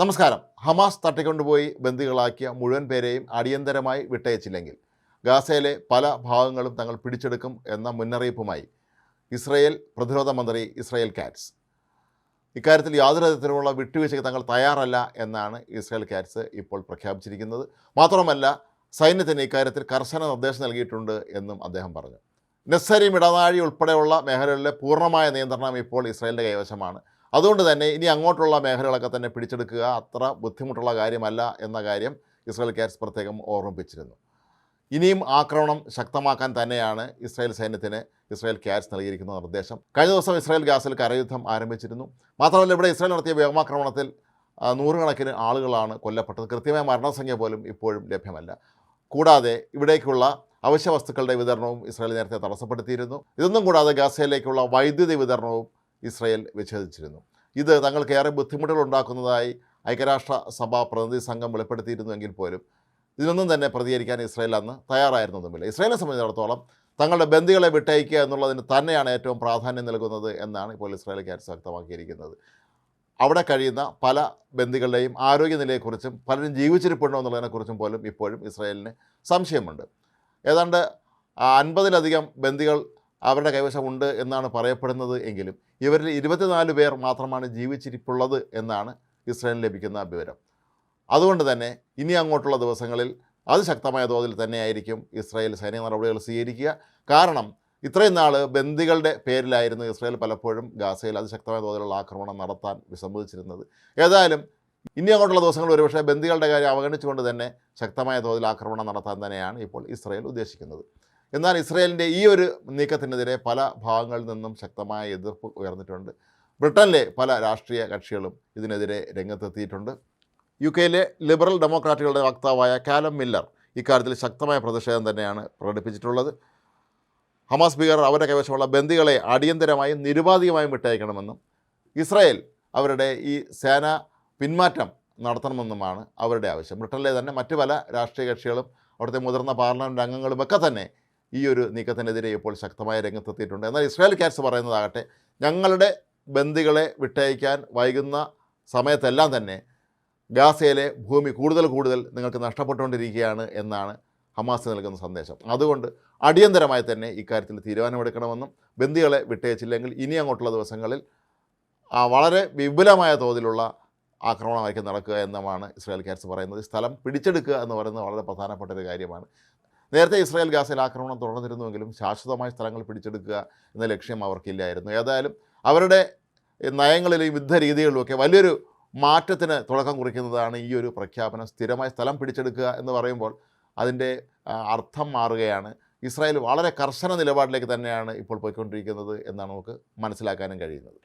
നമസ്കാരം. ഹമാസ് തട്ടിക്കൊണ്ടുപോയി ബന്ദികളാക്കിയ മുഴുവൻ പേരെയും അടിയന്തരമായി വിട്ടയച്ചില്ലെങ്കിൽ ഗാസയിലെ പല ഭാഗങ്ങളും തങ്ങൾ പിടിച്ചെടുക്കും എന്ന മുന്നറിയിപ്പുമായി ഇസ്രയേൽ പ്രതിരോധ മന്ത്രി ഇസ്രയേൽ കാറ്റ്സ്. ഇക്കാര്യത്തിൽ യാതൊരു തരത്തിലുമുള്ള വിട്ടുവീഴ്ചയ്ക്ക് തങ്ങൾ തയ്യാറല്ല എന്നാണ് ഇസ്രയേൽ കാറ്റ്സ് ഇപ്പോൾ പ്രഖ്യാപിച്ചിരിക്കുന്നത്. മാത്രമല്ല സൈന്യത്തിന് ഇക്കാര്യത്തിൽ കർശന നിർദ്ദേശം നൽകിയിട്ടുണ്ട് എന്നും അദ്ദേഹം പറഞ്ഞു. നെസ്സരി ഇടനാഴി ഉൾപ്പെടെയുള്ള മേഖലകളിലെ പൂർണമായ നിയന്ത്രണം ഇപ്പോൾ ഇസ്രയേലിന്റെ കൈവശമാണ്. അതുകൊണ്ട് തന്നെ ഇനി അങ്ങോട്ടുള്ള മേഖലകളൊക്കെ തന്നെ പിടിച്ചെടുക്കുക അത്ര ബുദ്ധിമുട്ടുള്ള കാര്യമല്ല എന്ന കാര്യം ഇസ്രായേൽ കാറ്റ്സ് പ്രത്യേകം ഓർമ്മിപ്പിച്ചിരുന്നു. ഇനിയും ആക്രമണം ശക്തമാക്കാൻ തന്നെയാണ് ഇസ്രായേൽ സൈന്യത്തിന് ഇസ്രായേൽ ക്യാറ്റ്സ് നൽകിയിരിക്കുന്ന നിർദ്ദേശം. കഴിഞ്ഞ ദിവസം ഇസ്രായേൽ ഗാസിൽ കരയുദ്ധം ആരംഭിച്ചിരുന്നു. മാത്രമല്ല ഇവിടെ ഇസ്രായേൽ നടത്തിയ വ്യോമാക്രമണത്തിൽ നൂറുകണക്കിന് ആളുകളാണ് കൊല്ലപ്പെട്ടത്. കൃത്യമായ മരണസംഖ്യ പോലും ഇപ്പോഴും ലഭ്യമല്ല. കൂടാതെ ഇവിടേക്കുള്ള അവശ്യ വസ്തുക്കളുടെ വിതരണവും ഇസ്രായേൽ നേരത്തെ തടസ്സപ്പെടുത്തിയിരുന്നു. ഇതൊന്നും കൂടാതെ ഗാസയിലേക്കുള്ള വൈദ്യുതി വിതരണവും ഇസ്രായേൽ വിച്ഛേദിച്ചിരുന്നു. ഇത് തങ്ങൾക്ക് ഏറെ ബുദ്ധിമുട്ടുകൾ ഉണ്ടാക്കുന്നതായി ഐക്യരാഷ്ട്ര സഭാ പ്രതിനിധി സംഘം വെളിപ്പെടുത്തിയിരുന്നുവെങ്കിൽ പോലും ഇതിനൊന്നും തന്നെ പ്രതികരിക്കാൻ ഇസ്രയേൽ അന്ന് തയ്യാറായിരുന്നതുമില്ല ഇസ്രയേലിനെ സംബന്ധിച്ചിടത്തോളം തങ്ങളുടെ ബന്ധികളെ വിട്ടയക്കുക എന്നുള്ളതിന് തന്നെയാണ് ഏറ്റവും പ്രാധാന്യം നൽകുന്നത് എന്നാണ് ഇപ്പോൾ ഇസ്രായേൽ ക്യാൻസ് വ്യക്തമാക്കിയിരിക്കുന്നത്. അവിടെ കഴിയുന്ന പല ബന്ധികളുടെയും ആരോഗ്യനിലയെക്കുറിച്ചും പലരും ജീവിച്ചിരിപ്പുണ്ടോ എന്നുള്ളതിനെക്കുറിച്ചും പോലും ഇപ്പോഴും ഇസ്രായേലിന് സംശയമുണ്ട്. ഏതാണ്ട് അൻപതിലധികം ബന്ദികൾ അവരുടെ കൈവശമുണ്ട് എന്നാണ് പറയപ്പെടുന്നത് എങ്കിലും ഇവരിൽ ഇരുപത്തിനാല് പേർ മാത്രമാണ് ജീവിച്ചിരിപ്പുള്ളത് എന്നാണ് ഇസ്രായേലിന് ലഭിക്കുന്ന വിവരം. അതുകൊണ്ട് തന്നെ ഇനി അങ്ങോട്ടുള്ള ദിവസങ്ങളിൽ അതിശക്തമായ തോതിൽ തന്നെയായിരിക്കും ഇസ്രായേൽ സൈനിക നടപടികൾ സ്വീകരിക്കുക. കാരണം ഇത്രയും നാൾ ബന്ദികളുടെ പേരിലായിരുന്നു ഇസ്രായേൽ പലപ്പോഴും ഗാസയിൽ അതിശക്തമായ തോതിലുള്ള ആക്രമണം നടത്താൻ വിസമ്മതിച്ചിരുന്നത്. ഏതായാലും ഇനി അങ്ങോട്ടുള്ള ദിവസങ്ങൾ ഒരുപക്ഷെ ബന്ദികളുടെ കാര്യം അവഗണിച്ചുകൊണ്ട് തന്നെ ശക്തമായ തോതിൽ ആക്രമണം നടത്താൻ തന്നെയാണ് ഇപ്പോൾ ഇസ്രായേൽ ഉദ്ദേശിക്കുന്നത്. എന്നാൽ ഇസ്രയേലിന്റെ ഈ ഒരു നീക്കത്തിനെതിരെ പല ഭാഗങ്ങളിൽ നിന്നും ശക്തമായ എതിർപ്പ് ഉയർന്നിട്ടുണ്ട്. ബ്രിട്ടനിലെ പല രാഷ്ട്രീയ കക്ഷികളും ഇതിനെതിരെ രംഗത്തെത്തിയിട്ടുണ്ട്. യു കെയിലെ ലിബറൽ ഡെമോക്രാറ്റുകളുടെ വക്താവായ കാലം മില്ലർ ഇക്കാര്യത്തിൽ ശക്തമായ പ്രതിഷേധം തന്നെയാണ് പ്രകടിപ്പിച്ചിട്ടുള്ളത്. ഹമാസ് ഭീകർ അവരുടെ കൈവശമുള്ള ബന്ദികളെ അടിയന്തരമായും നിരുപാധികമായും വിട്ടയക്കണമെന്നും ഇസ്രായേൽ അവരുടെ ഈ സേന പിന്മാറ്റം നടത്തണമെന്നുമാണ് അവരുടെ ആവശ്യം. ബ്രിട്ടനിലെ തന്നെ മറ്റു പല രാഷ്ട്രീയ കക്ഷികളും അവിടുത്തെ മുതിർന്ന പാർലമെന്റ് അംഗങ്ങളുമൊക്കെ തന്നെ ഈ ഒരു നീക്കത്തിനെതിരെ ഇപ്പോൾ ശക്തമായ രംഗത്തെത്തിയിട്ടുണ്ട്. എന്നാൽ ഇസ്രായേൽ കാറ്റ്സ് പറയുന്നതാകട്ടെ ഞങ്ങളുടെ ബന്ദികളെ വിട്ടയക്കാൻ വൈകുന്ന സമയത്തെല്ലാം തന്നെ ഗാസയിലെ ഭൂമി കൂടുതൽ കൂടുതൽ നിങ്ങൾക്ക് നഷ്ടപ്പെട്ടുകൊണ്ടിരിക്കുകയാണ് എന്നാണ് ഹമാസ് നൽകുന്ന സന്ദേശം. അതുകൊണ്ട് അടിയന്തരമായി തന്നെ ഇക്കാര്യത്തിൽ തീരുമാനമെടുക്കണമെന്നും ബന്ദികളെ വിട്ടയച്ചില്ലെങ്കിൽ ഇനി അങ്ങോട്ടുള്ള ദിവസങ്ങളിൽ വളരെ വിപുലമായ തോതിലുള്ള ആക്രമണമായിരിക്കും നടക്കുക എന്നുമാണ് ഇസ്രായേൽ കാറ്റ്സ് പറയുന്നത്. സ്ഥലം പിടിച്ചെടുക്കുക എന്ന് പറയുന്നത് വളരെ പ്രധാനപ്പെട്ട ഒരു കാര്യമാണ്. നേരത്തെ ഇസ്രായേൽ ഗാസയിൽ ആക്രമണം തുടർന്നിരുന്നുവെങ്കിലും ശാശ്വതമായ സ്ഥലങ്ങൾ പിടിച്ചെടുക്കുക എന്ന ലക്ഷ്യം അവർക്കില്ലായിരുന്നു. ഏതായാലും അവരുടെ നയങ്ങളിലും യുദ്ധ രീതികളിലുമൊക്കെ വലിയൊരു മാറ്റത്തിന് തുടക്കം കുറിക്കുന്നതാണ് ഈ ഒരു പ്രഖ്യാപനം. സ്ഥിരമായ സ്ഥലം പിടിച്ചെടുക്കുക എന്ന് പറയുമ്പോൾ അതിന്റെ അർത്ഥം മാറുകയാണ്. ഇസ്രായേൽ വളരെ കർശന നിലപാടിലേക്ക് തന്നെയാണ് ഇപ്പോൾ പോയിക്കൊണ്ടിരിക്കുന്നത് എന്നാണ് നമുക്ക് മനസ്സിലാക്കാനും കഴിയുന്നത്.